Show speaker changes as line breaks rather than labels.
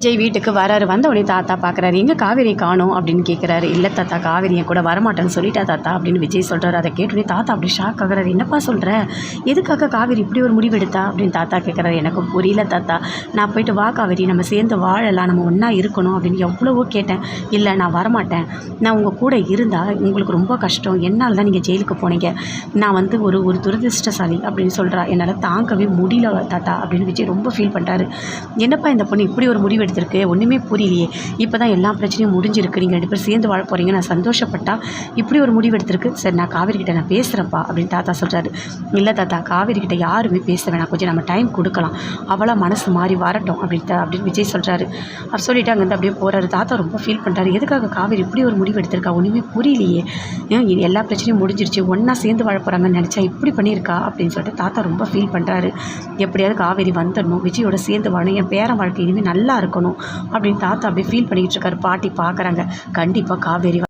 விஜய் வீட்டுக்கு வராரு. வந்த உடனே தாத்தா பார்க்குறாரு எங்கே காவேரி காணோம் அப்படின்னு கேட்குறாரு இல்லை தாத்தா காவேரி என் கூட வரமாட்டேன்னு சொல்லிட்டா தாத்தா அப்படின்னு விஜய் சொல்கிறாரு அதை கேட்டோடனே தாத்தா அப்படி ஷாக் ஆகுறாரு. என்னப்பா சொல்கிற எதுக்காக காவேரி இப்படி ஒரு முடிவு எடுத்தா? அப்படின்னு தாத்தா கேட்குறாரு எனக்கு புரியல தாத்தா. நான் போயிட்டு வா காவேரி. நம்ம சேர்ந்து வாழலாம். நம்ம ஒன்றா இருக்கணும் அப்படின்னு எவ்வளவோ கேட்டேன். இல்லை நான் வரமாட்டேன். நான் உங்கள் கூட இருந்தால் உங்களுக்கு ரொம்ப கஷ்டம். என்னால் தான் நீங்கள் ஜெயிலுக்கு போனீங்க. நான் வந்து ஒரு ஒரு துரதிருஷ்டசாலி அப்படின்னு சொல்கிறா என்னால் தாங்கவே முடியல தாத்தா அப்படின்னு விஜய் ரொம்ப ஃபீல் பண்ணுறாரு என்னப்பா இந்த பொண்ணு இப்படி ஒரு முடிவு எடுத்திருக்கு. ஒன்றுமே புரியலையே. இப்போ தான் எல்லா பிரச்சனையும் முடிஞ்சிருக்கு. நீங்கள் ரெண்டு பேரும் சேர்ந்து வாழ போகிறீங்க நான் சந்தோஷப்பட்டா இப்படி ஒரு முடிவு எடுத்திருக்கு. சரி நான் காவேரி கிட்ட நான் பேசுகிறேன்ப்பா அப்படின்னு தாத்தா சொல்கிறாரு இல்லை தாத்தா காவேரி கிட்ட யாருமே பேச வேணாம். கொஞ்சம் நம்ம டைம் கொடுக்கலாம். அவளாக மனசு மாறி வரட்டும் அப்படின்னு தா- அப்படின்னு விஜய் சொல்கிறாரு அவர் சொல்லிட்டு அங்கேருந்து அப்படியே போகிறாரு தாத்தா ரொம்ப ஃபீல் பண்ணுறாரு எதுக்காக காவேரி இப்படி ஒரு முடிவு எடுத்திருக்கா? ஒன்றுமே புரியலையே. ஏன் எல்லா பிரச்சனையும் முடிஞ்சிருச்சு. ஒன்றா சேர்ந்து வாழ போகிறாங்கன்னு நினச்சா இப்படி பண்ணியிருக்கா? அப்படின்னு சொல்லிட்டு தாத்தா ரொம்ப ஃபீல் பண்ணுறாரு எப்படியாவது காவேரி வந்துடணும். விஜயோட சேர்ந்து வாழணும். என் பேரன் வாழ்க்கை இனிமேல் நல்லா இருக்கணும் அப்படின்னு தாத்தா அப்படி ஃபீல் பண்ணிக்கிட்டு இருக்காரு. பாட்டி பார்க்குறாங்க. கண்டிப்பாக காவேரி